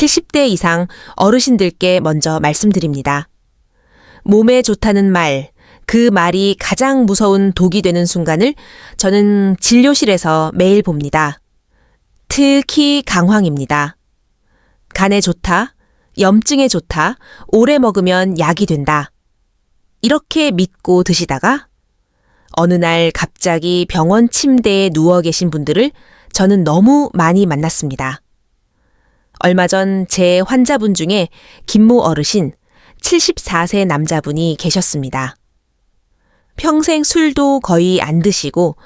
70대 이상 어르신들께 먼저 말씀드립니다. 몸에 좋다는 말, 그 말이 가장 무서운 독이 되는 순간을 저는 진료실에서 매일 봅니다. 특히 강황입니다. 간에 좋다, 염증에 좋다, 오래 먹으면 약이 된다. 이렇게 믿고 드시다가 어느 날 갑자기 병원 침대에 누워 계신 분들을 저는 너무 많이 만났습니다. 얼마 전 제 환자분 중에 김모 어르신 74세 남자분이 계셨습니다. 평생 술도 거의 안 드시고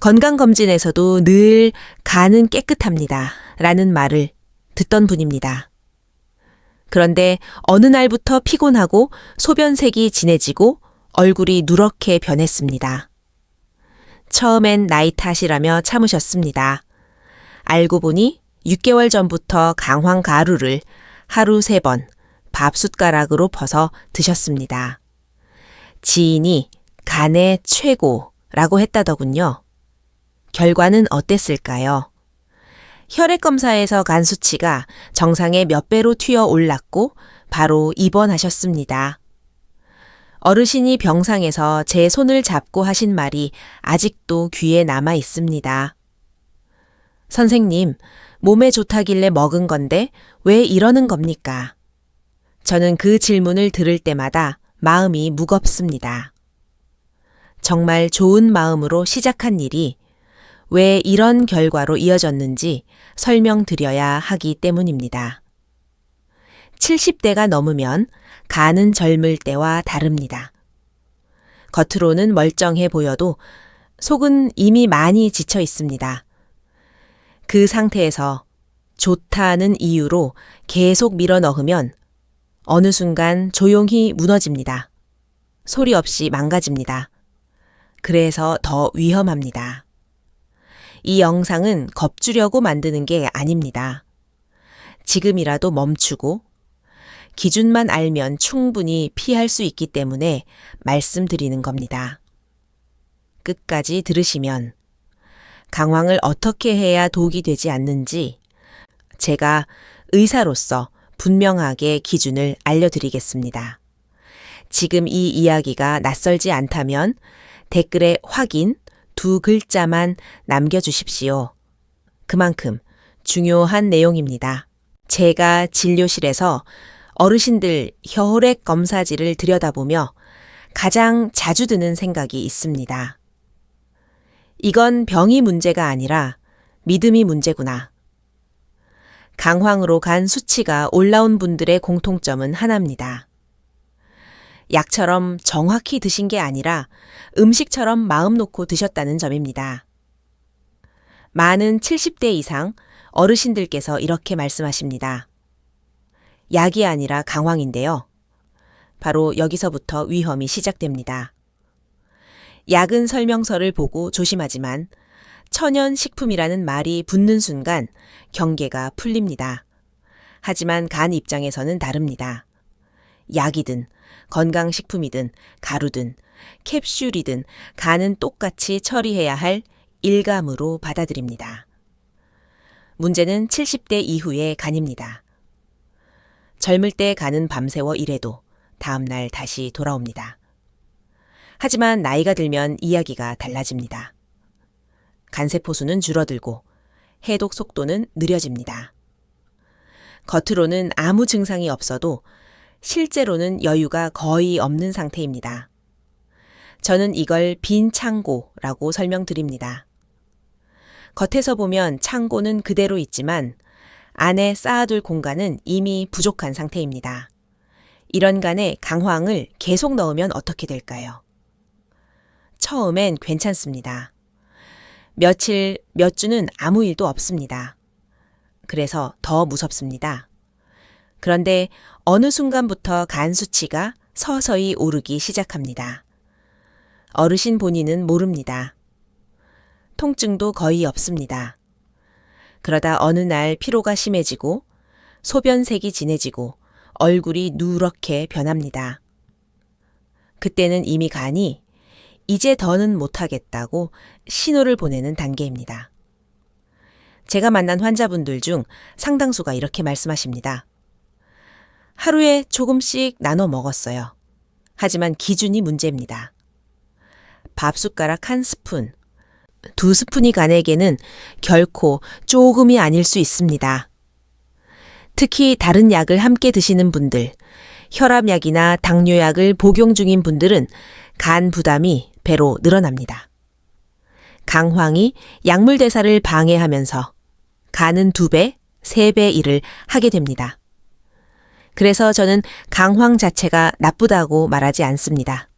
건강검진에서도 늘 간은 깨끗합니다. 라는 말을 듣던 분입니다. 그런데 어느 날부터 피곤하고 소변색이 진해지고 얼굴이 누렇게 변했습니다. 처음엔 나이 탓이라며 참으셨습니다. 알고 보니 6개월 전부터 강황 가루를 하루 세번 밥 숟가락으로 퍼서 드셨습니다. 지인이 간의 최고라고 했다더군요. 결과는 어땠을까요? 혈액 검사에서 간 수치가 정상의 몇 배로 튀어 올랐고 바로 입원하셨습니다. 어르신이 병상에서 제 손을 잡고 하신 말이 아직도 귀에 남아 있습니다. 선생님, 몸에 좋다길래 먹은 건데 왜 이러는 겁니까? 저는 그 질문을 들을 때마다 마음이 무겁습니다. 정말 좋은 마음으로 시작한 일이 왜 이런 결과로 이어졌는지 설명드려야 하기 때문입니다. 70대가 넘으면 간은 젊을 때와 다릅니다. 겉으로는 멀쩡해 보여도 속은 이미 많이 지쳐 있습니다. 그 상태에서 좋다는 이유로 계속 밀어 넣으면 어느 순간 조용히 무너집니다. 소리 없이 망가집니다. 그래서 더 위험합니다. 이 영상은 겁주려고 만드는 게 아닙니다. 지금이라도 멈추고 기준만 알면 충분히 피할 수 있기 때문에 말씀드리는 겁니다. 끝까지 들으시면 강황을 어떻게 해야 독이 되지 않는지 제가 의사로서 분명하게 기준을 알려드리겠습니다. 지금 이 이야기가 낯설지 않다면 댓글에 확인 두 글자만 남겨주십시오. 그만큼 중요한 내용입니다. 제가 진료실에서 어르신들 혈액 검사지를 들여다보며 가장 자주 드는 생각이 있습니다. 이건 병이 문제가 아니라 믿음이 문제구나. 강황으로 간 수치가 올라온 분들의 공통점은 하나입니다. 약처럼 정확히 드신 게 아니라 음식처럼 마음 놓고 드셨다는 점입니다. 많은 70대 이상 어르신들께서 이렇게 말씀하십니다. 약이 아니라 강황인데요. 바로 여기서부터 위험이 시작됩니다. 약은 설명서를 보고 조심하지만 천연 식품이라는 말이 붙는 순간 경계가 풀립니다. 하지만 간 입장에서는 다릅니다. 약이든 건강식품이든 가루든 캡슐이든 간은 똑같이 처리해야 할 일감으로 받아들입니다. 문제는 70대 이후의 간입니다. 젊을 때 간은 밤새워 일해도 다음날 다시 돌아옵니다. 하지만 나이가 들면 이야기가 달라집니다. 간세포 수는 줄어들고 해독 속도는 느려집니다. 겉으로는 아무 증상이 없어도 실제로는 여유가 거의 없는 상태입니다. 저는 이걸 빈 창고라고 설명드립니다. 겉에서 보면 창고는 그대로 있지만 안에 쌓아둘 공간은 이미 부족한 상태입니다. 이런 간에 강황을 계속 넣으면 어떻게 될까요? 처음엔 괜찮습니다. 며칠, 몇 주는 아무 일도 없습니다. 그래서 더 무섭습니다. 그런데 어느 순간부터 간 수치가 서서히 오르기 시작합니다. 어르신 본인은 모릅니다. 통증도 거의 없습니다. 그러다 어느 날 피로가 심해지고 소변색이 진해지고 얼굴이 누렇게 변합니다. 그때는 이미 간이 이제 더는 못하겠다고 신호를 보내는 단계입니다. 제가 만난 환자분들 중 상당수가 이렇게 말씀하십니다. 하루에 조금씩 나눠 먹었어요. 하지만 기준이 문제입니다. 밥 숟가락 한 스푼, 두 스푼이 간에게는 결코 조금이 아닐 수 있습니다. 특히 다른 약을 함께 드시는 분들, 혈압약이나 당뇨약을 복용 중인 분들은 간 부담이 배로 늘어납니다. 강황이 약물 대사를 방해하면서 간은 두 배, 세 배 일을 하게 됩니다. 그래서 저는 강황 자체가 나쁘다고 말하지 않습니다.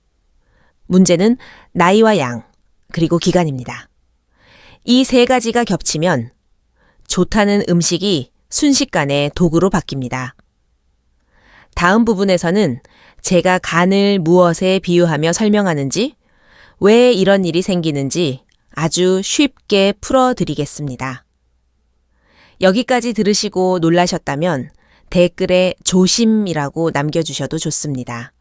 문제는 나이와 양, 그리고 기간입니다. 이 세 가지가 겹치면 좋다는 음식이 순식간에 독으로 바뀝니다. 다음 부분에서는 제가 간을 무엇에 비유하며 설명하는지, 왜 이런 일이 생기는지 아주 쉽게 풀어드리겠습니다. 여기까지 들으시고 놀라셨다면 댓글에 조심이라고 남겨주셔도 좋습니다.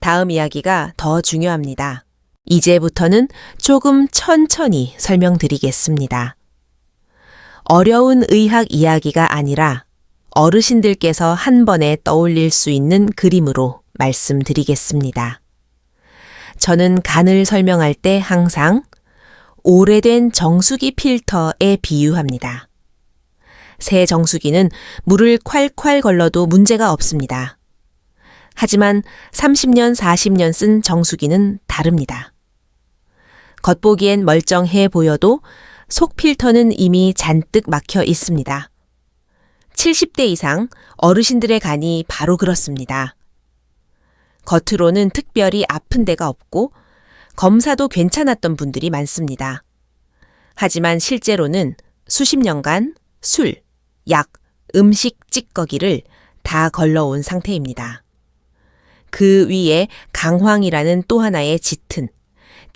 다음 이야기가 더 중요합니다. 이제부터는 조금 천천히 설명드리겠습니다. 어려운 의학 이야기가 아니라 어르신들께서 한 번에 떠올릴 수 있는 그림으로 말씀드리겠습니다. 저는 간을 설명할 때 항상 오래된 정수기 필터에 비유합니다. 새 정수기는 물을 콸콸 걸러도 문제가 없습니다. 하지만 30년, 40년 쓴 정수기는 다릅니다. 겉보기엔 멀쩡해 보여도 속 필터는 이미 잔뜩 막혀 있습니다. 70대 이상 어르신들의 간이 바로 그렇습니다. 겉으로는 특별히 아픈 데가 없고 검사도 괜찮았던 분들이 많습니다. 하지만 실제로는 수십 년간 술, 약, 음식 찌꺼기를 다 걸러온 상태입니다. 그 위에 강황이라는 또 하나의 짙은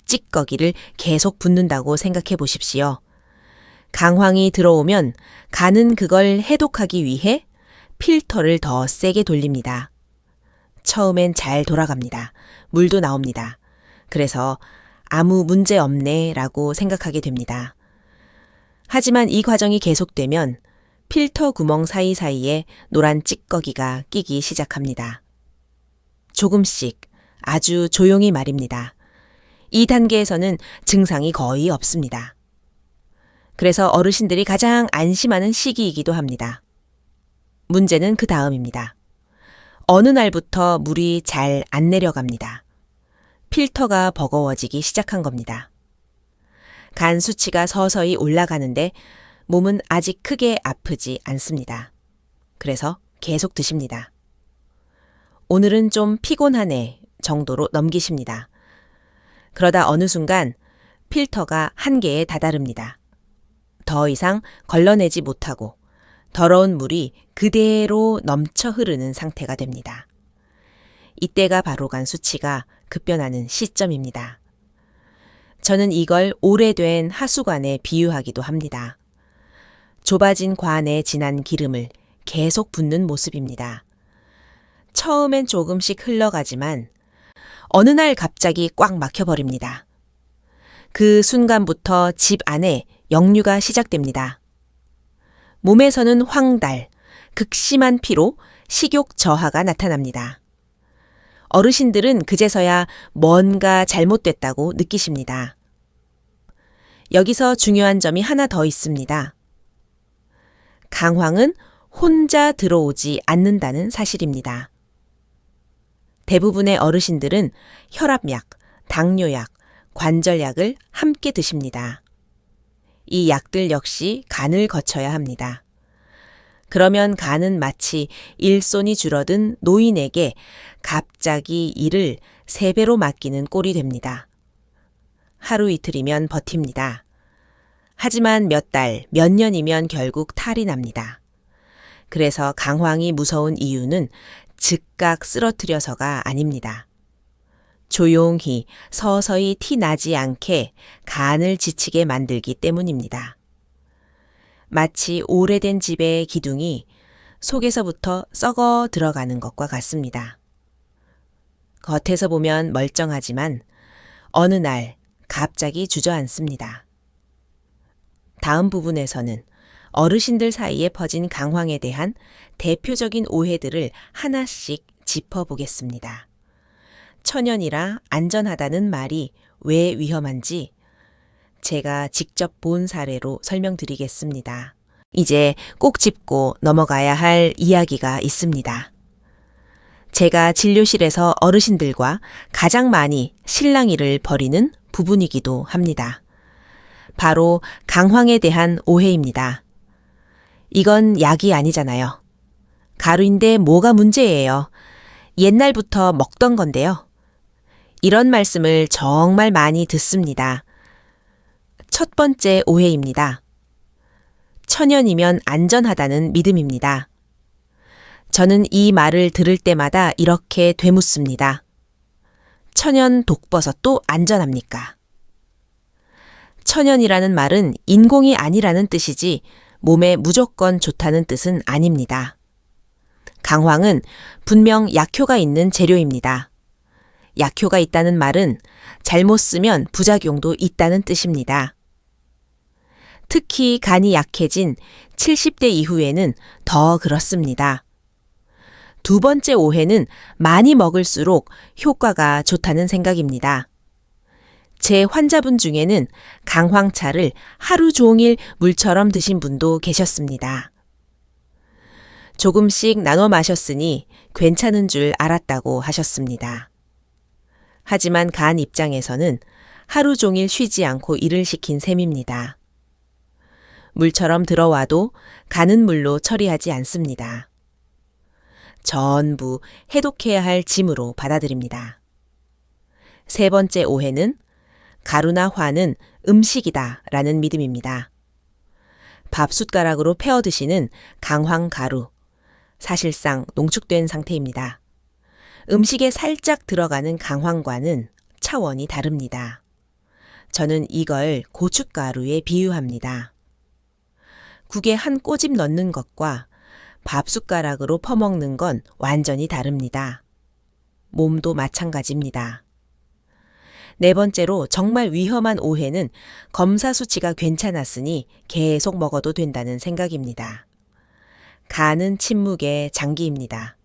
찌꺼기를 계속 붓는다고 생각해 보십시오. 강황이 들어오면 간은 그걸 해독하기 위해 필터를 더 세게 돌립니다. 처음엔 잘 돌아갑니다. 물도 나옵니다. 그래서 아무 문제 없네 라고 생각하게 됩니다. 하지만 이 과정이 계속되면 필터 구멍 사이사이에 노란 찌꺼기가 끼기 시작합니다. 조금씩 아주 조용히 말입니다. 이 단계에서는 증상이 거의 없습니다. 그래서 어르신들이 가장 안심하는 시기이기도 합니다. 문제는 그 다음입니다. 어느 날부터 물이 잘 안 내려갑니다. 필터가 버거워지기 시작한 겁니다. 간 수치가 서서히 올라가는데 몸은 아직 크게 아프지 않습니다. 그래서 계속 드십니다. 오늘은 좀 피곤하네 정도로 넘기십니다. 그러다 어느 순간 필터가 한계에 다다릅니다. 더 이상 걸러내지 못하고 더러운 물이 그대로 넘쳐 흐르는 상태가 됩니다. 이때가 바로 간 수치가 급변하는 시점입니다. 저는 이걸 오래된 하수관에 비유하기도 합니다. 좁아진 관에 진한 기름을 계속 붓는 모습입니다. 처음엔 조금씩 흘러가지만 어느 날 갑자기 꽉 막혀버립니다. 그 순간부터 집 안에 역류가 시작됩니다. 몸에서는 황달, 극심한 피로, 식욕 저하가 나타납니다. 어르신들은 그제서야 뭔가 잘못됐다고 느끼십니다. 여기서 중요한 점이 하나 더 있습니다. 강황은 혼자 들어오지 않는다는 사실입니다. 대부분의 어르신들은 혈압약, 당뇨약, 관절약을 함께 드십니다. 이 약들 역시 간을 거쳐야 합니다. 그러면 간은 마치 일손이 줄어든 노인에게 갑자기 일을 세 배로 맡기는 꼴이 됩니다. 하루 이틀이면 버팁니다. 하지만 몇 달, 몇 년이면 결국 탈이 납니다. 그래서 강황이 무서운 이유는 즉각 쓰러뜨려서가 아닙니다. 조용히 서서히 티 나지 않게 간을 지치게 만들기 때문입니다. 마치 오래된 집의 기둥이 속에서부터 썩어 들어가는 것과 같습니다. 겉에서 보면 멀쩡하지만 어느 날 갑자기 주저앉습니다. 다음 부분에서는 어르신들 사이에 퍼진 강황에 대한 대표적인 오해들을 하나씩 짚어보겠습니다. 천연이라 안전하다는 말이 왜 위험한지 제가 직접 본 사례로 설명드리겠습니다. 이제 꼭 짚고 넘어가야 할 이야기가 있습니다. 제가 진료실에서 어르신들과 가장 많이 실랑이를 벌이는 부분이기도 합니다. 바로 강황에 대한 오해입니다. 이건 약이 아니잖아요. 가루인데 뭐가 문제예요? 옛날부터 먹던 건데요. 이런 말씀을 정말 많이 듣습니다. 첫 번째 오해입니다. 천연이면 안전하다는 믿음입니다. 저는 이 말을 들을 때마다 이렇게 되묻습니다. 천연 독버섯도 안전합니까? 천연이라는 말은 인공이 아니라는 뜻이지 몸에 무조건 좋다는 뜻은 아닙니다. 강황은 분명 약효가 있는 재료입니다. 약효가 있다는 말은 잘못 쓰면 부작용도 있다는 뜻입니다. 특히 간이 약해진 70대 이후에는 더 그렇습니다. 두 번째 오해는 많이 먹을수록 효과가 좋다는 생각입니다. 제 환자분 중에는 강황차를 하루 종일 물처럼 드신 분도 계셨습니다. 조금씩 나눠 마셨으니 괜찮은 줄 알았다고 하셨습니다. 하지만 간 입장에서는 하루 종일 쉬지 않고 일을 시킨 셈입니다. 물처럼 들어와도 가는 물로 처리하지 않습니다. 전부 해독해야 할 짐으로 받아들입니다. 세 번째 오해는 가루나 화는 음식이다 라는 믿음입니다. 밥 숟가락으로 패어 드시는 강황 가루. 사실상 농축된 상태입니다. 음식에 살짝 들어가는 강황과는 차원이 다릅니다. 저는 이걸 고춧가루에 비유합니다. 국에 한 꼬집 넣는 것과 밥 숟가락으로 퍼먹는 건 완전히 다릅니다. 몸도 마찬가지입니다. 네 번째로 정말 위험한 오해는 검사 수치가 괜찮았으니 계속 먹어도 된다는 생각입니다. 간은 침묵의 장기입니다.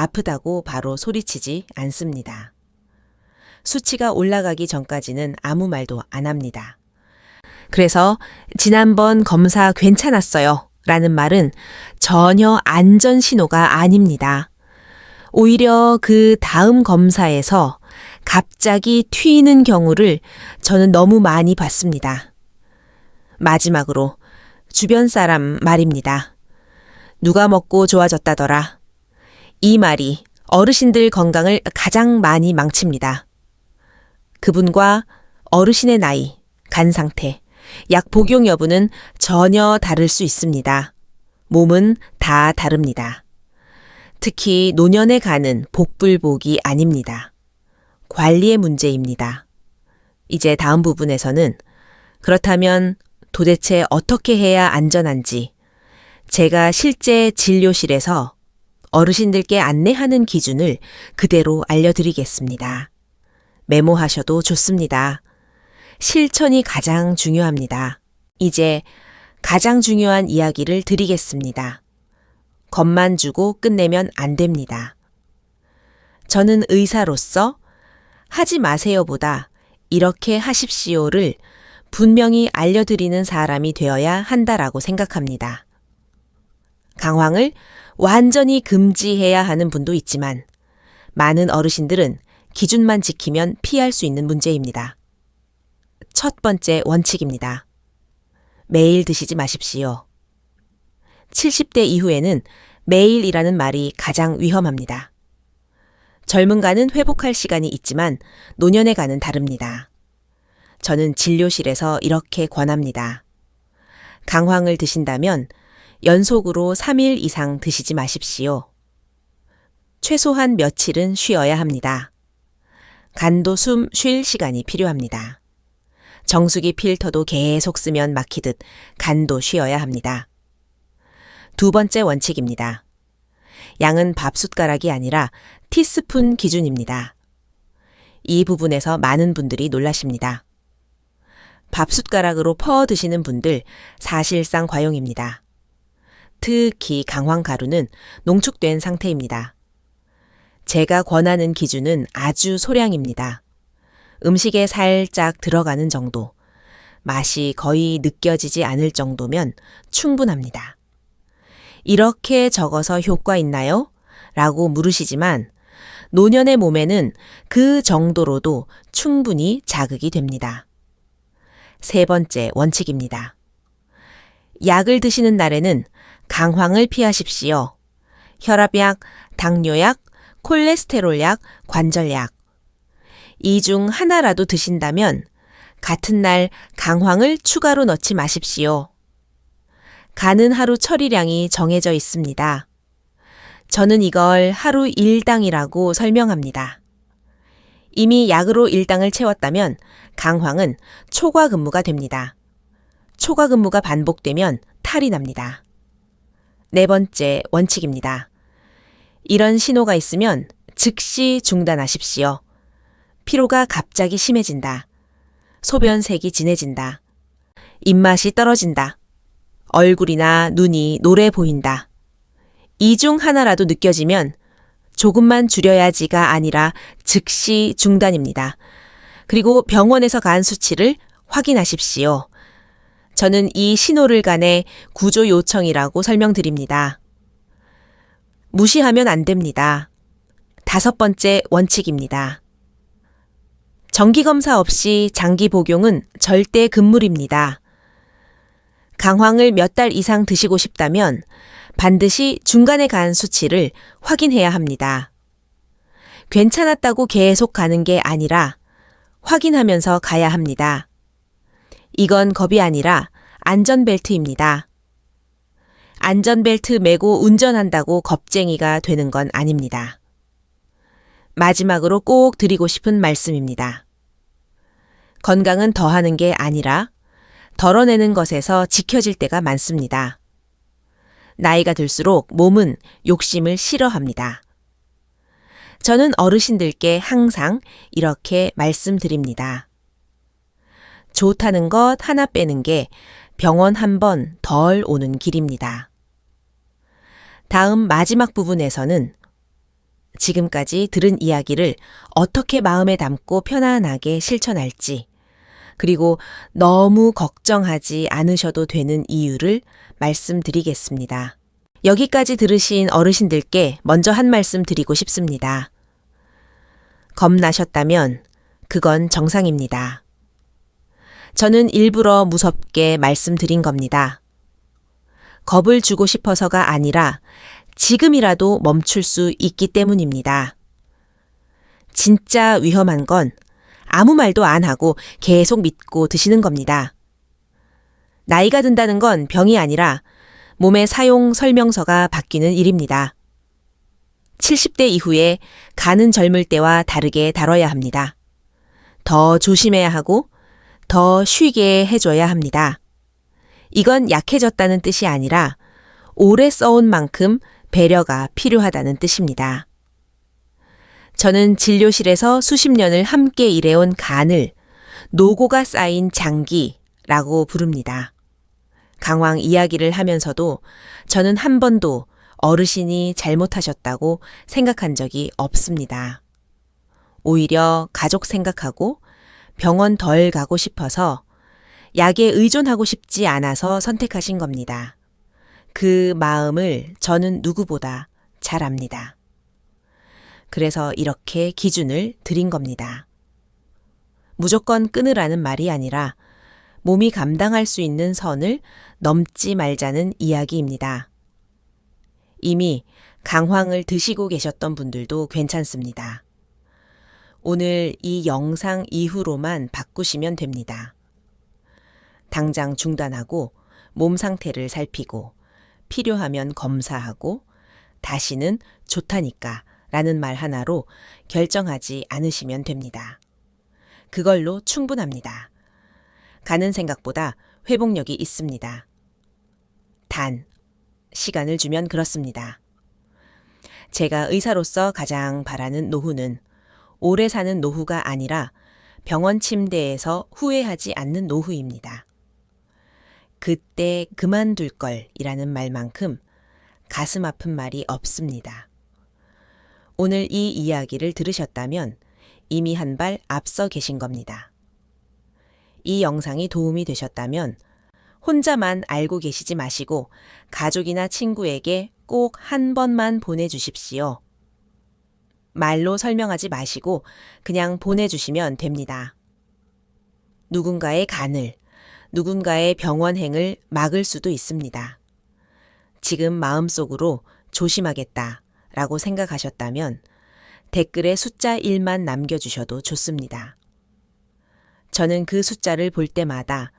아프다고 바로 소리치지 않습니다. 수치가 올라가기 전까지는 아무 말도 안 합니다. 그래서 지난번 검사 괜찮았어요. 라는 말은 전혀 안전 신호가 아닙니다. 오히려 그 다음 검사에서 갑자기 튀는 경우를 저는 너무 많이 봤습니다. 마지막으로 주변 사람 말입니다. 누가 먹고 좋아졌다더라. 이 말이 어르신들 건강을 가장 많이 망칩니다. 그분과 어르신의 나이, 간 상태, 약 복용 여부는 전혀 다를 수 있습니다. 몸은 다 다릅니다. 특히 노년에 가는 복불복이 아닙니다. 관리의 문제입니다. 이제 다음 부분에서는 그렇다면 도대체 어떻게 해야 안전한지 제가 실제 진료실에서 어르신들께 안내하는 기준을 그대로 알려드리겠습니다. 메모하셔도 좋습니다. 실천이 가장 중요합니다. 이제 가장 중요한 이야기를 드리겠습니다. 겁만 주고 끝내면 안 됩니다. 저는 의사로서 하지 마세요보다 이렇게 하십시오를 분명히 알려드리는 사람이 되어야 한다라고 생각합니다. 강황을 완전히 금지해야 하는 분도 있지만 많은 어르신들은 기준만 지키면 피할 수 있는 문제입니다. 첫 번째 원칙입니다. 매일 드시지 마십시오. 70대 이후에는 매일이라는 말이 가장 위험합니다. 젊은 가는 회복할 시간이 있지만 노년의 가는 다릅니다. 저는 진료실에서 이렇게 권합니다. 강황을 드신다면 연속으로 3일 이상 드시지 마십시오. 최소한 며칠은 쉬어야 합니다. 간도 숨 쉴 시간이 필요합니다. 정수기 필터도 계속 쓰면 막히듯 간도 쉬어야 합니다. 두 번째 원칙입니다. 양은 밥 숟가락이 아니라 티스푼 기준입니다. 이 부분에서 많은 분들이 놀라십니다. 밥숟가락으로 퍼 드시는 분들 사실상 과용입니다. 특히 강황 가루는 농축된 상태입니다. 제가 권하는 기준은 아주 소량입니다. 음식에 살짝 들어가는 정도, 맛이 거의 느껴지지 않을 정도면 충분합니다. 이렇게 적어서 효과 있나요? 라고 물으시지만 노년의 몸에는 그 정도로도 충분히 자극이 됩니다. 세 번째 원칙입니다. 약을 드시는 날에는 강황을 피하십시오. 혈압약, 당뇨약, 콜레스테롤약, 관절약. 이 중 하나라도 드신다면 같은 날 강황을 추가로 넣지 마십시오. 가는 하루 처리량이 정해져 있습니다. 저는 이걸 하루 일당이라고 설명합니다. 이미 약으로 일당을 채웠다면 강황은 초과 근무가 됩니다. 초과 근무가 반복되면 탈이 납니다. 네 번째 원칙입니다. 이런 신호가 있으면 즉시 중단하십시오. 피로가 갑자기 심해진다. 소변색이 진해진다. 입맛이 떨어진다. 얼굴이나 눈이 노래 보인다. 이 중 하나라도 느껴지면 조금만 줄여야지가 아니라 즉시 중단입니다. 그리고 병원에서 간 수치를 확인하십시오. 저는 이 신호를 간에 구조 요청이라고 설명드립니다. 무시하면 안 됩니다. 다섯 번째 원칙입니다. 정기검사 없이 장기 복용은 절대 금물입니다. 강황을 몇 달 이상 드시고 싶다면 반드시 중간에 간 수치를 확인해야 합니다. 괜찮았다고 계속 가는 게 아니라 확인하면서 가야 합니다. 이건 겁이 아니라 안전벨트입니다. 안전벨트 매고 운전한다고 겁쟁이가 되는 건 아닙니다. 마지막으로 꼭 드리고 싶은 말씀입니다. 건강은 더하는 게 아니라 덜어내는 것에서 지켜질 때가 많습니다. 나이가 들수록 몸은 욕심을 싫어합니다. 저는 어르신들께 항상 이렇게 말씀드립니다. 좋다는 것 하나 빼는 게 병원 한 번 덜 오는 길입니다. 다음 마지막 부분에서는 지금까지 들은 이야기를 어떻게 마음에 담고 편안하게 실천할지, 그리고 너무 걱정하지 않으셔도 되는 이유를 말씀드리겠습니다. 여기까지 들으신 어르신들께 먼저 한 말씀 드리고 싶습니다. 겁나셨다면 그건 정상입니다. 저는 일부러 무섭게 말씀드린 겁니다. 겁을 주고 싶어서가 아니라 지금이라도 멈출 수 있기 때문입니다. 진짜 위험한 건 아무 말도 안 하고 계속 믿고 드시는 겁니다. 나이가 든다는 건 병이 아니라 몸의 사용 설명서가 바뀌는 일입니다. 70대 이후에 가는 젊을 때와 다르게 다뤄야 합니다. 더 조심해야 하고 더 쉬게 해줘야 합니다. 이건 약해졌다는 뜻이 아니라 오래 써온 만큼 배려가 필요하다는 뜻입니다. 저는 진료실에서 수십 년을 함께 일해온 간을 노고가 쌓인 장기라고 부릅니다. 강황 이야기를 하면서도 저는 한 번도 어르신이 잘못하셨다고 생각한 적이 없습니다. 오히려 가족 생각하고 병원 덜 가고 싶어서 약에 의존하고 싶지 않아서 선택하신 겁니다. 그 마음을 저는 누구보다 잘 압니다. 그래서 이렇게 기준을 드린 겁니다. 무조건 끊으라는 말이 아니라 몸이 감당할 수 있는 선을 넘지 말자는 이야기입니다. 이미 강황을 드시고 계셨던 분들도 괜찮습니다. 오늘 이 영상 이후로만 바꾸시면 됩니다. 당장 중단하고 몸 상태를 살피고 필요하면 검사하고 다시는 좋다니까 라는 말 하나로 결정하지 않으시면 됩니다. 그걸로 충분합니다. 가는 생각보다 회복력이 있습니다. 단, 시간을 주면 그렇습니다. 제가 의사로서 가장 바라는 노후는 오래 사는 노후가 아니라 병원 침대에서 후회하지 않는 노후입니다. 그때 그만둘 걸이라는 말만큼 가슴 아픈 말이 없습니다. 오늘 이 이야기를 들으셨다면 이미 한 발 앞서 계신 겁니다. 이 영상이 도움이 되셨다면 혼자만 알고 계시지 마시고 가족이나 친구에게 꼭 한 번만 보내주십시오. 말로 설명하지 마시고 그냥 보내주시면 됩니다. 누군가의 간을, 누군가의 병원행을 막을 수도 있습니다. 지금 마음속으로 조심하겠다 라고 생각하셨다면 댓글에 숫자 1만 남겨주셔도 좋습니다. 저는 그 숫자를 볼 때마다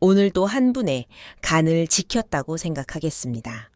오늘도 한 분의 간을 지켰다고 생각하겠습니다.